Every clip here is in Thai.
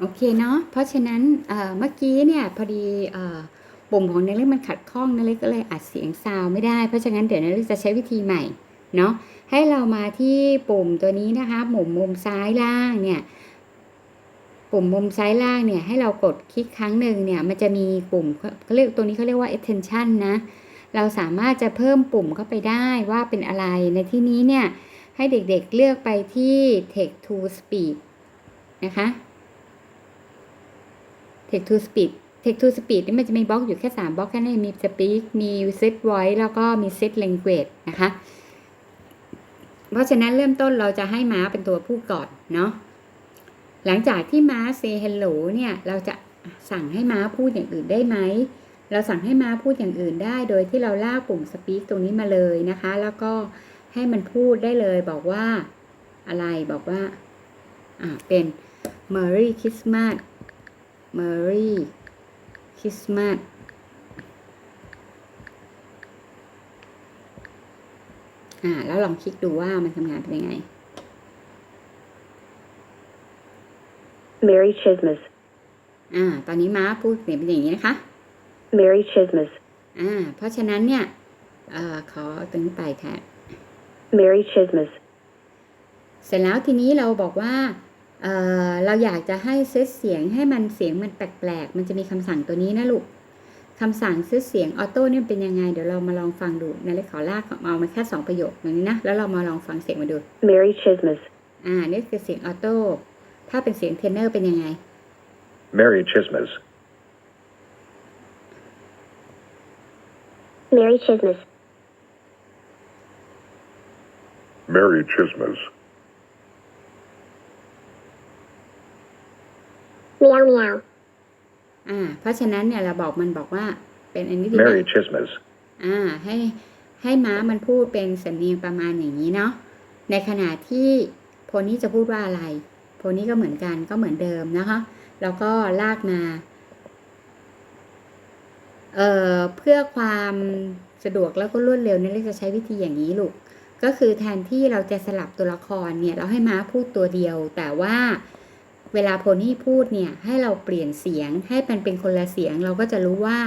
โอเคเนาะเพราะฉะนั้นเมื่อกี้เนี่ยพอดีอปุ่มของนเล็กมันขัดข้องนเล็กก็เลยอัดเสียงซาวไม่ได้ เพราะฉะนั้นเดี๋ยวนเล็กจะใช้วิธีใหม่เนาะให้เรามาที่ปุ่มตัวนี้นะคะมุมมุมซ้ายล่างเนี่ยปุ่มมุมซ้ายล่างเนี่ยให้เรากดคลิกครั้งหนึ่งเนี่ยมันจะมีปุ่มเขาเรียกตัวนี้เขาเรียกว่า attention นะเราสามารถจะเพิ่มปุ่มเข้าไปได้ว่าเป็นอะไรในที่นี้เนี่ยให้เด็กๆเลือกไปที่ text to speech นะคะ text to speech text to speech นี่มันจะมีบล็อกอยู่แค่3บล็อกแค่นั้นมี speak มี set voice แล้วก็มี set language นะคะ เพราะฉะนั้นเริ่มต้นเราจะให้ม้าเป็นตัวพูดก่อนเนาะหลังจากที่ม้า say hello เนี่ย เราจะสั่งให้ม้าพูดอย่างอื่นได้ไหม เราสั่งให้ม้าพูดอย่างอื่นได้ โดยที่เราลากปุ่ม speak ตรงนี้มาเลยนะคะ แล้วก็ให้มันพูดได้เลย บอกว่าอะไรบอกว่า อ่าเป็น Merry Christmas Merry Christmas อ่า แล้วลองคลิกดูว่ามันทำงานเป็นยังไง Merry Christmas. อ่า ตอนนี้ม้าพูดเสียงเป็นอย่างนี้นะคะ Merry Christmas. อ่า เพราะฉะนั้นเนี่ยเอ่อขอตรงนี้ไปค่ะ Merry Christmas. เสร็จแล้วทีนี้เราบอกว่า เอ่อเราอยากจะให้เซตเสียงให้มันเสียงมันแปลกๆ มันจะมีคำสั่งตัวนี้นะลูกคำสั่งเซตเสียงออโต้เนี่ยเป็นยังไง เดี๋ยวเรามาลองฟังดูนะเล็กขอลากเอามาแค่สองประโยคอย่างนี้นะ แล้วเรามาลองฟังเสียงมาดู Merry Christmas. อ่า นี่คือเสียงออโต้ ถ้าเป็นเสียงเทรนเนอร์เป็นยังไง Merry Christmas. Merry Christmas. Merry Christmas. Meow meow. อ่า เพราะฉะนั้นเนี่ยเราบอกมันบอกว่าเป็นอันนี้ดีไหม Merry Christmas. อ่า ให้ให้ม้ามันพูดเป็นสำเนียงประมาณอย่างนี้เนาะ ในขณะที่โพนี่จะพูดว่าอะไร โพนี่ก็เหมือนกันก็เหมือนเดิมนะคะ แล้วก็ลากมา เอ่อ เพื่อความสะดวกแล้วก็รวดเร็วเนี่ยเราจะใช้วิธีอย่างนี้ลูก ก็คือแทนที่เราจะสลับตัวละครเนี่ย เราให้ม้าพูดตัวเดียว แต่ว่า เวลาโพนี่พูดเนี่ยให้เราเปลี่ยนเสียงให้มันเป็นคนละเสียงเราก็จะรู้ว่า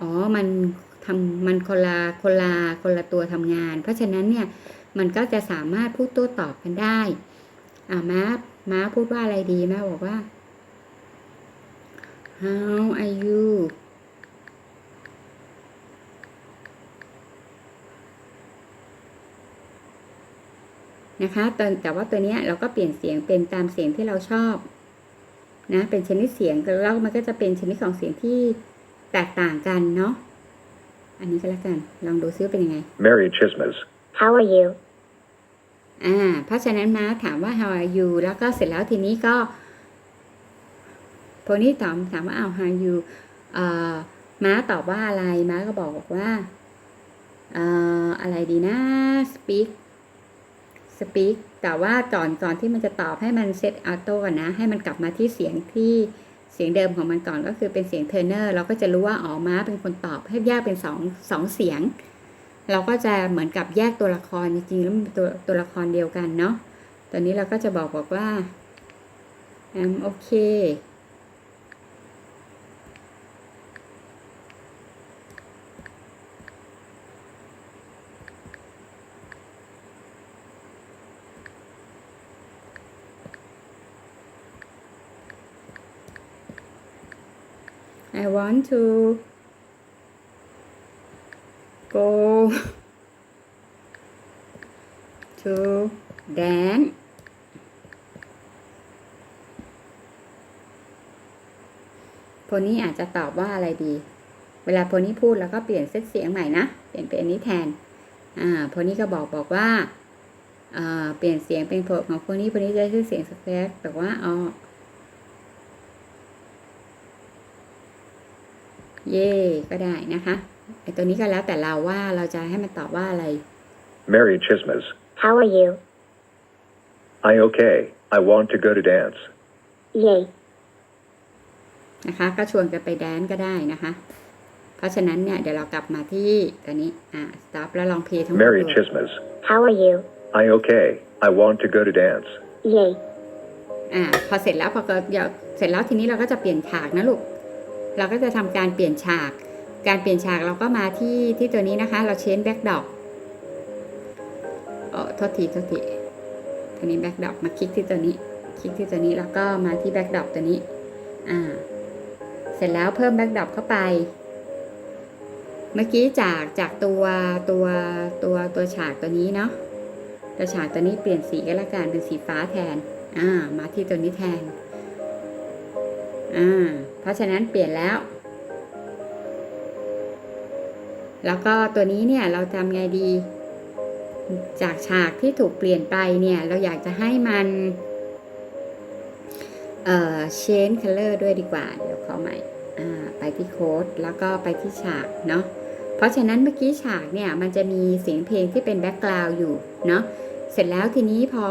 อ๋อมันทำมันคนละคนละคนละตัวทำงาน เพราะฉะนั้นเนี่ยมันก็จะสามารถพูดโต้ตอบกันได้อ่าม้าม้าพูดว่าอะไรดีแม่บอกว่า how are you นะคะแต่แต่ว่าตัวเนี้ยเราก็เปลี่ยนเสียงเป็นตามเสียงที่เราชอบ นะเป็นชนิดเสียงแล้วมันก็จะเป็นชนิดของเสียงที่แตกต่างกันเนาะอันนี้ก็แล้วกันลองดูซิว่าเป็นยังไง Merry Christmas. How are you? อ่าเพราะฉะนั้นม้าถามว่า how are you แล้วก็เสร็จแล้วทีนี้ก็โพนี่ตอบถามว่าอ้าว how are you เอ่อม้าตอบว่าอะไรม้าก็บอกบอกว่าเอ่ออะไรดีนะ speak speak แต่ว่าก่อนก่อนที่มันจะตอบให้มันเซตออโต้ก่อนนะ ให้มันกลับมาที่เสียงที่เสียงเดิมของมันก่อนก็คือเป็นเสียงเทอร์เนอร์เราก็จะรู้ว่าอ๋อม้าเป็นคนตอบให้แยกเป็นสองสองเสียง เราก็จะเหมือนกับแยกตัวละครจริงๆแล้วมันเป็นตัวตัวละครเดียวกันเนาะตอนนี้เราก็จะบอกบอกว่า I'm okay I want to go to dance โพนี่อาจจะตอบว่าอะไรดี เวลาโพนี่พูดแล้วก็เปลี่ยนเซตเสียงใหม่นะ เปลี่ยนเป็นอันนี้แทน อ่าโพนี่ก็บอกบอกว่า อ่า เปลี่ยนเสียงเป็นโพของโพนี่โพนี่จะใช้เสียงสแควร์แต่ว่าอ๋อ เย่ก็ได้นะคะไอตัวนี้ก็แล้วแต่เราว่าเราจะให้มันตอบว่าอะไร Merry Christmas. How are you? I okay. I want to go to dance. Yay. นะคะ ก็ชวนกันไปแดนซ์ก็ได้นะคะ เพราะฉะนั้นเนี่ย เดี๋ยวเรากลับมาที่ตัวนี้ อ่า stop แล้วลองเพลย์ทั้งหมด Merry ดู Christmas. How are you? I okay. I want to go to dance. Yay. อ่า พอเสร็จแล้วพอเกิดเดี๋ยวเสร็จแล้วทีนี้เราก็จะเปลี่ยนฉากนะลูก เราก็จะทำการเปลี่ยนฉาก การเปลี่ยนฉากเราก็มาที่ที่ตัวนี้นะคะ เราเชนแบ็กดอกเออโทษทีโทษทีตัวนี้แบ็กดอกมาคลิกที่ตัวนี้ คลิกที่ตัวนี้แล้วก็มาที่แบ็กดอกตัวนี้ อ่า เสร็จแล้วเพิ่มแบ็กดอกเข้าไป เมื่อกี้จากจากตัวตัวตัวตัวฉากตัวนี้เนาะตัวฉากตัวนี้เปลี่ยนสีก็แล้วกันเป็นสีฟ้าแทน อ่า มาที่ตัวนี้แทน อ่า เพราะฉะนั้นเปลี่ยนแล้ว แล้วก็ตัวนี้เนี่ยเราทำไงดี จากฉากที่ถูกเปลี่ยนไปเนี่ยเราอยากจะให้มันเอ่อ change color ด้วยดีกว่า เดี๋ยวขอใหม่อ่าไปที่โค้ดแล้วก็ไปที่ฉากเนาะเพราะฉะนั้นเมื่อกี้ฉากเนี่ยมันจะมีเสียงเพลงที่เป็นแบ็กกราวด์อยู่เนาะเสร็จแล้วทีนี้พอ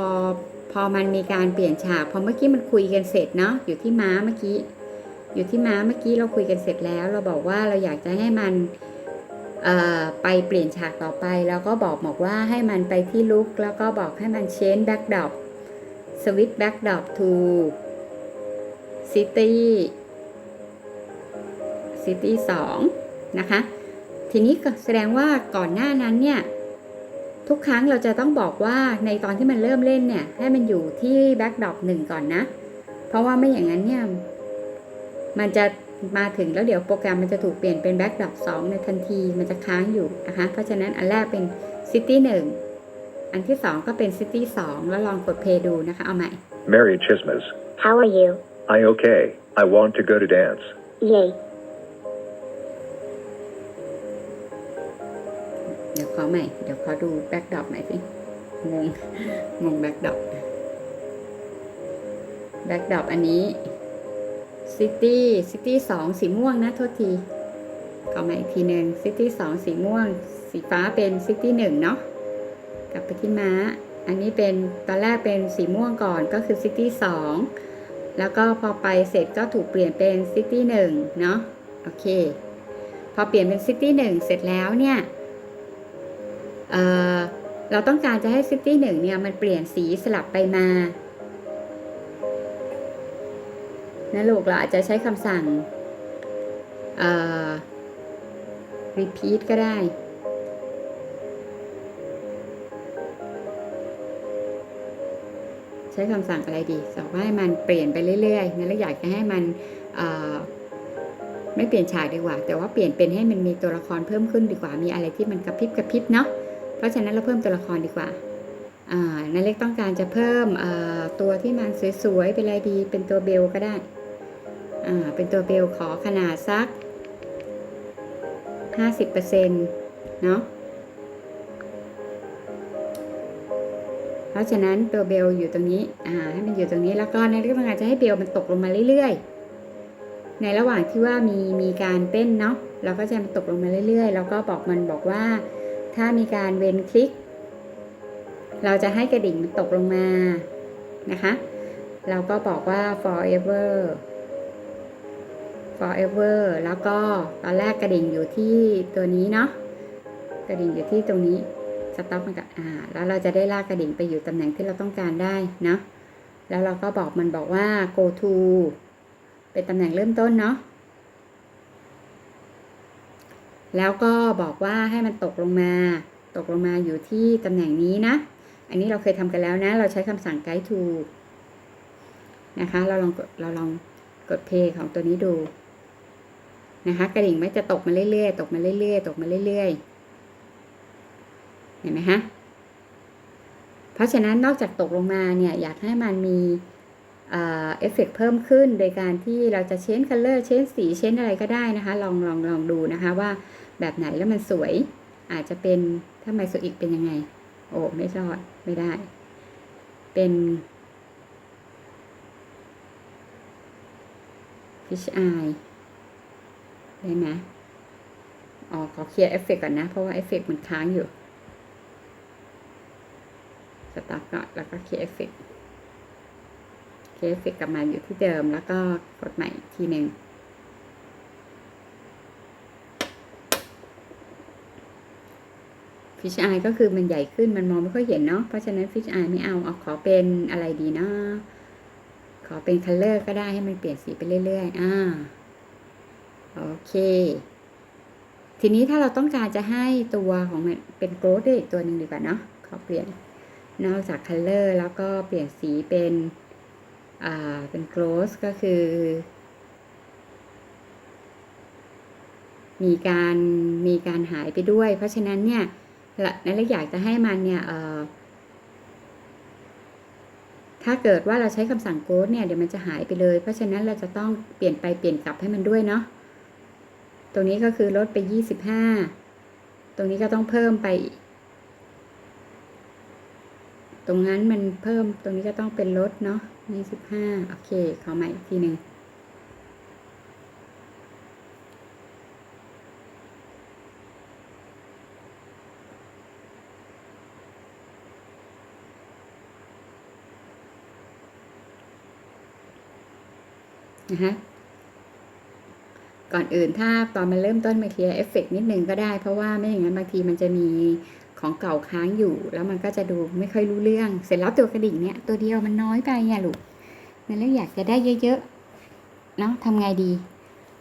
พอมันมีการเปลี่ยนฉากพอเมื่อกี้มันคุยกันเสร็จเนาะอยู่ที่ม้าเมื่อกี้ อยู่ที่ม้าเมื่อกี้เราคุยกันเสร็จแล้ว เราบอกว่าเราอยากจะให้มันไปเปลี่ยนฉากต่อไป แล้วก็บอกบอกว่าให้มันไปที่ลุกแล้วก็บอกให้มัน change backdrop switch backdrop to city city 2นะคะ ทีนี้แสดงว่าก่อนหน้านั้นเนี่ย ทุกครั้งเราจะต้องบอกว่าในตอนที่มันเริ่มเล่นเนี่ย ให้มันอยู่ที่แบ็กดรอปหนึ่งก่อนนะ เพราะว่าไม่อย่างนั้นเนี่ย มันจะมาถึงแล้วเดี๋ยวโปรแกรมมันจะถูกเปลี่ยนเป็นแบ็กดรอปสองในทันทีมันจะค้างอยู่นะคะ เพราะฉะนั้นอันแรกเป็นซิตี้หนึ่งอันที่สองก็เป็นซิตี้สองแล้วลองกดเพลย์ดูนะคะ เอาใหม่ Merry Christmas. How are you? I okay. I want to go to dance. Yay. เดี๋ยวขอใหม่ เดี๋ยวขอดูแบ็กดรอปหน่อยสิงงงงแบ็กดรอปแบ็กดรอปอันนี้ ซิตี้ซิตี้สองสีม่วงนะโทษทีขอใหม่อีกทีหนึ่งซิตี้สองสีม่วง สีฟ้าเป็นซิตี้หนึ่งเนาะกลับไปที่ม้า อันนี้เป็นตอนแรกเป็นสีม่วงก่อนก็คือซิตี้สองแล้วก็พอไปเสร็จก็ถูกเปลี่ยนเป็นซิตี้หนึ่งเนาะโอเค พอเปลี่ยนเป็นซิตี้หนึ่งเสร็จแล้วเนี่ยเเราต้องการจะให้ซิตี้หนึ่งเนี่ยมันเปลี่ยนสีสลับไปมา นะลูกเราอาจจะใช้คำสั่งเอ่อ repeat ก็ได้ ใช้คำสั่งอะไรดีบอกว่าให้มันเปลี่ยนไปเรื่อยๆนะแล้วอยากจะให้มันไม่เปลี่ยนฉากดีกว่า แต่ว่าเปลี่ยนเป็นให้มันมีตัวละครเพิ่มขึ้นดีกว่า มีอะไรที่มันกระพริบกระพริบเนาะเพราะฉะนั้นเราเพิ่มตัวละครดีกว่าอ่นาเล็กต้องการจะเพิ่มตัวที่มันสวยๆเป็นอะไรดีเป็นตัวเบลก็ได้ เป็นตัวเบลขอขนาดสัก 50%เนาะเพราะฉะนั้นตัวเบลอยู่ตรงนี้ให้มันอยู่ตรงนี้แล้วก็นาเล็ต้องการจะให้เบลมันตกลงมาเรื่อยๆ ในระหว่างที่ว่ามีมีการเต้นเนาะเราก็จะมันตกลงมาเรื่อยๆ แล้วก็บอกมันบอกว่า ถ้ามีการเว้นคลิก เราจะให้กระดิ่งมันตกลงมานะคะเราก็บอกว่า forever forever แล้วก็ตอนแรกกระดิ่งอยู่ที่ตัวนี้เนาะกระดิ่งอยู่ที่ตรงนี้สต็อปมันกับอ่าแล้วเราจะได้ลากกระดิ่งไปอยู่ตำแหน่งที่เราต้องการได้เนาะแล้วเราก็บอกมันบอกว่า go to เป็นตำแหน่งเริ่มต้นเนาะแล้วก็บอกว่าให้มันตกลงมา ตกลงมาอยู่ที่ตำแหน่งนี้นะ อันนี้เราเคยทำกันแล้วนะ เราใช้คำสั่ง guide to นะคะ เราลองเราลองกดเพย์ของตัวนี้ดู นะคะกระดิ่งไม่จะตกมาเรื่อยๆตกมาเรื่อยๆตกมาเรื่อยๆเห็นไหมฮะเพราะฉะนั้นนอกจากตกลงมาเนี่ยอยากให้มันมีเอฟเฟกเพิ่มขึ้นโดยการที่เราจะเชนคัลเลอร์เชนสีเชนอะไรก็ได้นะคะ ลองลองลองดูนะคะว่าแบบไหนแล้วมันสวยอาจจะเป็นถ้าไมโซอีกเป็นยังไง โอ้ไม่รอดไม่ได้ เป็น fish eye ได้ไหมอ๋อขอเคลียร์เอฟเฟกก่อนนะ เพราะว่าเอฟเฟกมันค้างอยู่สตาร์ทก่อนแล้วก็เคลียร์เอฟเฟกเคลียร์เอฟเฟกกลับมาอยู่ที่เดิม แล้วก็กดใหม่อีกทีหนึ่งฟิชอายก็คือมันใหญ่ขึ้นมันมองไม่ค่อยเห็นเนาะเพราะฉะนั้นฟิชอายไม่เอาเอาขอเป็นอะไรดีนะขอเป็นคัลเลอร์ก็ได้ให้มันเปลี่ยนสีไปเรื่อยๆอ่า โอเค ทีนี้ถ้าเราต้องการจะให้ตัวของมันเป็นโกรดด้วยตัวหนึ่งดีกว่าเนาะขอเปลี่ยนนอกจากคัลเลอร์แล้วก็เปลี่ยนสีเป็นอ่าเป็นโกรสก็คือ มีการมีการหายไปด้วย เพราะฉะนั้นเนี่ยละนั้นเราอยากจะให้มันเนี่ยเอ่อถ้าเกิดว่าเราใช้คำสั่งโกดเนี่ยเดี๋ยวมันจะหายไปเลย เพราะฉะนั้นเราจะต้องเปลี่ยนไปเปลี่ยนกลับให้มันด้วยเนาะ ตรงนี้ก็คือลดไปยี่สิบห้าตรงนี้ก็ต้องเพิ่มไป ตรงนั้นมันเพิ่มตรงนี้ก็ต้องเป็นลดเนาะยี่สิบห้าโอเค ขอใหม่อีกทีหนึ่งนะคะ ก่อนอื่นถ้าตอนมันเริ่มต้นมาเคลียร์เอฟเฟกนิดนึงก็ได้ เพราะว่าไม่อย่างนั้นบางทีมันจะมีของเก่าค้างอยู่ แล้วมันก็จะดูไม่ค่อยรู้เรื่อง เสร็จแล้วตัวกระดิ่งเนี่ยตัวเดียวมันน้อยไปไงลูกนั่นแล้วอยากจะได้เยอะๆเนาะทำไงดี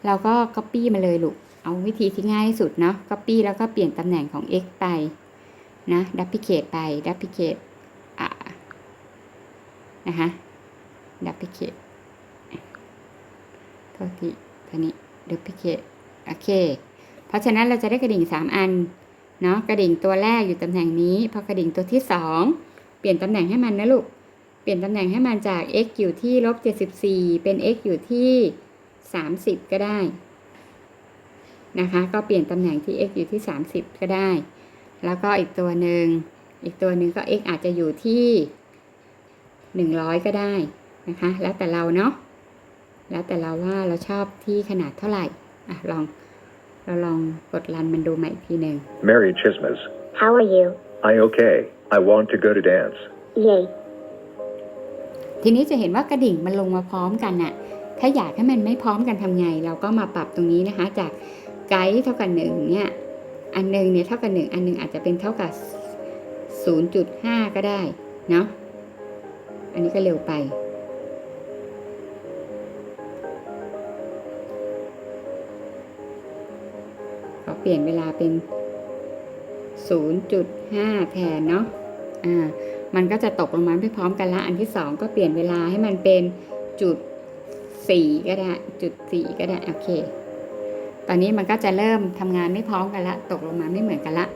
เราก็ copy มาเลยลูก เอาวิธีที่ง่ายที่สุดเนาะ copy แล้วก็เปลี่ยนตำแหน่งของ x ไปนะ duplicate ไป duplicate อ่านะคะ duplicate โทษทีท่านี้ duplicate โอเค เพราะฉะนั้นเราจะได้กระดิ่ง 3 อัน เนาะ กระดิ่งตัวแรกอยู่ตำแหน่งนี้ พอกระดิ่งตัวที่ 2 เปลี่ยนตำแหน่งให้มันนะลูก เปลี่ยนตำแหน่งให้มันจาก x อยู่ที่ลบ74 เป็น x อยู่ที่ 30 ก็ได้ นะคะ ก็เปลี่ยนตำแหน่งที่ x อยู่ที่ 30 ก็ได้ แล้วก็อีกตัวหนึ่ง อีกตัวหนึ่งก็ x อาจจะอยู่ที่ 100 ก็ได้นะคะ แล้วแต่เราเนาะ แล้วแต่เราว่าเราชอบที่ขนาดเท่าไหร่อะลองเราลองกดรันมันดูใหม่อีกทีหนึ่ง Merry Christmas. How are you? I okay. I want to go to dance. Yay. ทีนี้จะเห็นว่ากระดิ่งมันลงมาพร้อมกันน่ะ ถ้าอยากให้มันไม่พร้อมกันทำไง เราก็มาปรับตรงนี้นะคะ จากไกด์เท่ากับหนึ่งเนี่ยอันหนึ่งเนี่ยเท่ากับหนึ่งอันหนึ่งอาจจะเป็นเท่ากับ 0.5 ก็ได้เนาะอันนี้ก็เร็วไป เปลี่ยนเวลาเป็น 0.5 แทนเนาะอ่ามันก็จะตกลงมาไม่พร้อมกันละ อันที่สองก็เปลี่ยนเวลาให้มันเป็นจุดสี่ก็ได้จุดสี่ก็ได้โอเค ตอนนี้มันก็จะเริ่มทำงานไม่พร้อมกันละ ตกลงมาไม่เหมือนกันละ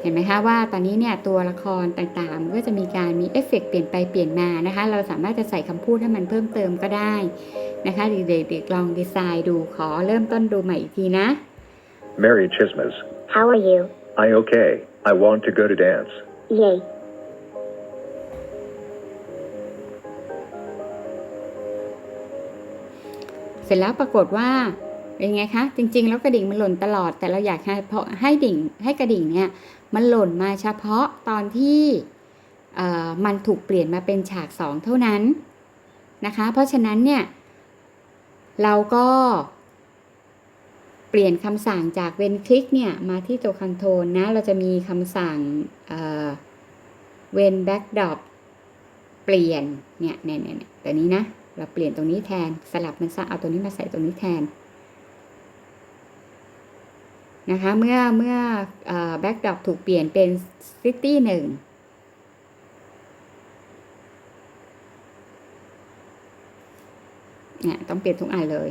เห็นไหมคะว่าตอนนี้เนี่ยตัวละครต่างๆมันก็จะมีการมีเอฟเฟกต์เปลี่ยนไปเปลี่ยนมานะคะ เราสามารถจะใส่คำพูดให้มันเพิ่มเติมก็ได้นะคะเด็กๆลองดีไซน์ดูขอเริ่มต้นดูใหม่อีกทีนะ Merry Christmas. How are you? I okay. I want to go to dance. Yay. เสร็จแล้วปรากฏว่าเป็นไงคะ จริง ๆ แล้วกระดิ่งมันหล่นตลอด แต่เราอยากให้เพราะให้ดิ่งให้กระดิ่งเนี่ยมันหล่นมาเฉพาะตอนที่เอ่อมันถูกเปลี่ยนมาเป็นฉากสองเท่านั้นนะคะ เพราะฉะนั้นเนี่ยเราก็เปลี่ยนคำสั่งจากเวนคลิกเนี่ยมาที่ตัวคอนโทรลนะ เราจะมีคำสั่งเวนแบ็กดอปเปลี่ยนเนี่ยเนี่ยเนี่ยเนี่ยตัวนี้นะ เราเปลี่ยนตรงนี้แทนสลับมันซะเอาตัวนี้มาใส่ตรงนี้แทนนะคะเมื่อเมื่อแบ็กดอปถูกเปลี่ยนเป็นซิตี้หนึ่งเนี่ยต้องเปลี่ยนทุกอันเลย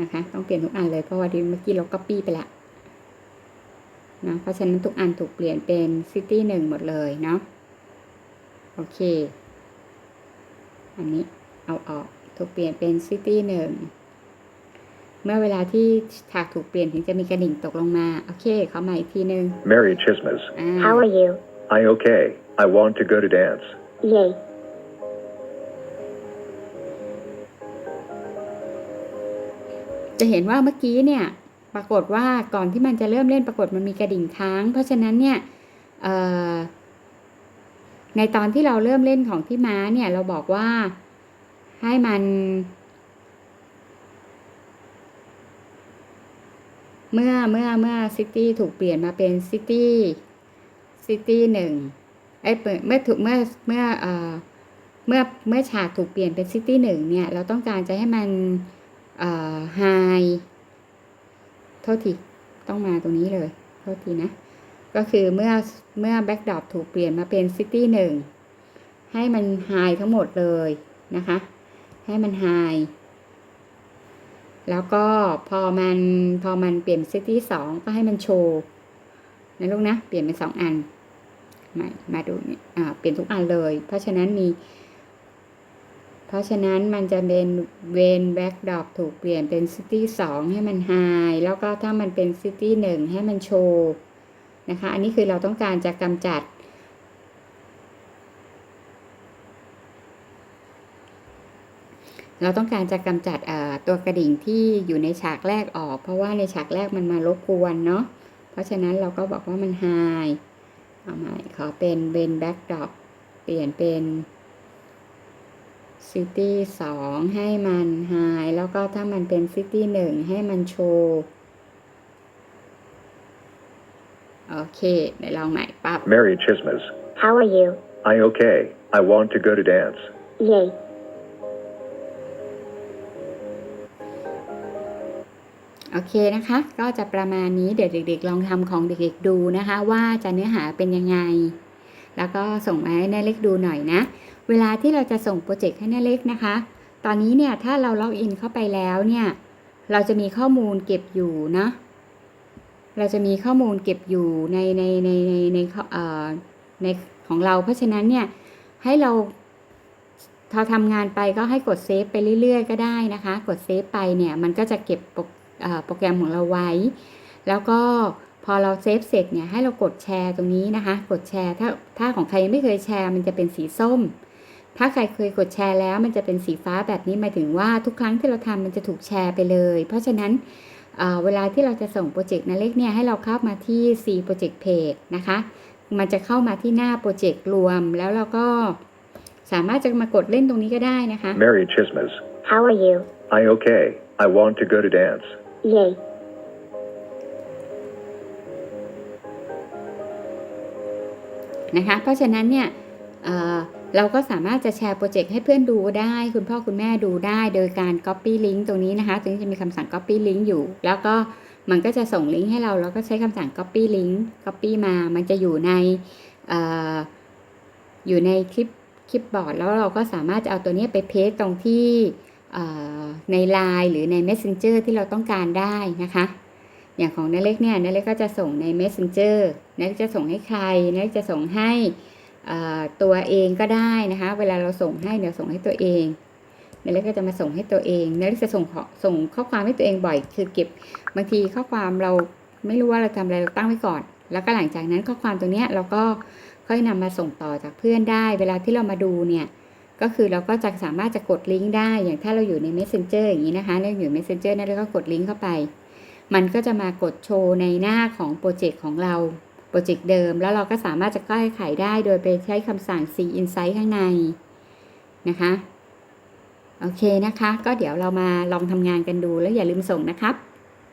นะคะ ต้องเปลี่ยนทุกอันเลยเพราะว่าเมื่อกี้เราก็ปี้ไปละนะเพราะฉะนั้นทุกอันถูกเปลี่ยนเป็นซิตี้หนึ่งหมดเลยเนาะโอเค อันนี้เอาออกถูกเปลี่ยนเป็นซิตี้หนึ่งเมื่อเวลาที่ฉากถูกเปลี่ยนถึงจะมีกระดิ่งตกลงมา โอเคเขาใหม่อีกทีหนึ่ง Merry Christmas. อ่า How are you? I okay. I want to go to dance. Yay. จะเห็นว่าเมื่อกี้เนี่ยปรากฏว่าก่อนที่มันจะเริ่มเล่นปรากฏมันมีกระดิ่งค้าง เพราะฉะนั้นเนี่ยในตอนที่เราเริ่มเล่นของที่ม้าเนี่ยเราบอกว่าให้มัน เมื่อเมื่อเมื่อซิตี้ถูกเปลี่ยนมาเป็นซิตี้ซิตี้หนึ่งไอ้เมื่อถูกเมื่อเมื่อเอ่อเมื่อเมื่อฉากถูกเปลี่ยนเป็นซิตี้หนึ่งเนี่ย เราต้องการจะให้มัน ไฮโทษทีต้องมาตรงนี้เลยโทษทีนะ ก็คือเมื่อเมื่อแบ็กดรอปถูกเปลี่ยนมาเป็นซิตี้หนึ่งให้มันไฮทั้งหมดเลยนะคะ ให้มันไฮแล้วก็พอมันพอมันเปลี่ยนซิตี้สองก็ให้มันโชว์นะลูกนะ เปลี่ยนเป็นสองอันมามาดูนี่อ่าเปลี่ยนทุกอันเลย เพราะฉะนั้นมี เพราะฉะนั้นมันจะเป็นเวนแบ็กดรอปถูกเปลี่ยนเป็นซิตี้สองให้มันไฮแล้วก็ถ้ามันเป็นซิตี้หนึ่งให้มันโชว์นะคะ อันนี้คือเราต้องการจะกำจัดเราต้องการจะกำจัดตัวกระดิ่งที่อยู่ในฉากแรกออก เพราะว่าในฉากแรกมันมารบกวนเนาะเพราะฉะนั้นเราก็บอกว่ามันไฮเอาใหม่ขอเป็นเวนแบ็กดรอปเปลี่ยนเป็น ซิตี้สองให้มันไฮแล้วก็ถ้ามันเป็นซิตี้หนึ่งให้มันโชว์โอเคเดี๋ยวลองใหม่ปั๊บ Merry Christmas. How are you? I okay. I want to go to dance. Yay. โอเคนะคะ ก็จะประมาณนี้เดี๋ยวเด็กๆ ลองทำของเด็กๆดูนะคะ ว่าจะเนื้อหาเป็นยังไง แล้วก็ส่งมาให้แน่เล็กดูหน่อยนะ เวลาที่เราจะส่งโปรเจกต์ให้แน่เล็กนะคะ ตอนนี้เนี่ยถ้าเราล็อกอินเข้าไปแล้วเนี่ยเราจะมีข้อมูลเก็บอยู่นะเราจะมีข้อมูลเก็บอยู่ในในในในในเอ่อในของเรา เพราะฉะนั้นเนี่ยให้เราพอทำงานไปก็ให้กดเซฟไปเรื่อยๆ ก็ได้นะคะ กดเซฟไปเนี่ยมันก็จะเก็บโปรเอ่อโปรแกรมของเราไว้ แล้วก็ พอเราเซฟเสร็จเนี่ยให้เรากดแชร์ตรงนี้นะคะ กดแชร์ถ้าถ้าของใครยังไม่เคยแชร์ มันจะเป็นสีส้ม ถ้าใครเคยกดแชร์แล้ว มันจะเป็นสีฟ้าแบบนี้หมายถึงว่าทุกครั้งที่เราทำมันจะถูกแชร์ไปเลย เพราะฉะนั้นเอ่อเวลาที่เราจะส่งโปรเจกต์นาเล็กเนี่ยให้เราเข้ามาที่ C Project Page นะคะ มันจะเข้ามาที่หน้าโปรเจกต์รวม แล้วเราก็สามารถจะมากดเล่นตรงนี้ก็ได้นะคะ Merry Christmas. How are you? I okay. I want to go to dance. Yay. นะคะ เพราะฉะนั้นเนี่ยเเราก็สามารถจะแชร์โปรเจกต์ให้เพื่อนดูได้ คุณพ่อคุณแม่ดูได้โดยการ Copy Link ตรงนี้นะคะตรงนี้จะมีคำสั่ง Copy Link อยู่ แล้วก็มันก็จะส่งลิงก์ให้เราแล้วก็ใช้คำสั่ง Copy Link Copy มา มันจะอยู่ในอออยู่ในคลิปคลิปบอร์ดแล้วเราก็สามารถจะเอาตัวนี้ไปเพจตรงที่ใน Line หรือใน Messenger ที่เราต้องการได้นะคะ อย่างของนเล็กเนี่ยนเล็กก็จะส่งใน Messenger นาเล็กจะส่งให้ใครนาเล็กจะส่งให้ตัวเองก็ได้นะคะ เวลาเราส่งให้เดี๋ยวส่งให้ตัวเองนเล็กก็จะมาส่งให้ตัวเองนเล็กจะส่งขอส่งข้อความให้ตัวเองบ่อย คือเก็บบางทีข้อความเราไม่รู้ว่าเราทำอะไรเราตั้งไว้ก่อน แล้วก็หลังจากนั้นข้อความตรงเนี้ยเราก็ค่อยนำมาส่งต่อจากเพื่อนได้ เวลาที่เรามาดูเนี่ยก็คือเราก็จะสามารถจะกดลิงก์ได้ อย่างถ้าเราอยู่ใน Messenger อย่างนี้นะคะเราอยู่ Messenger นั่นเราก็กดลิงก์เข้าไป มันก็จะมากดโชว์ในหน้าของโปรเจกต์ของเรา โปรเจกต์เดิม แล้วเราก็สามารถจะแก้ไขได้โดยไปใช้คำสั่ง C Insight ข้างในนะคะ โอเคนะคะ ก็เดี๋ยวเรามาลองทำงานกันดูแล้วอย่าลืมส่งนะครับ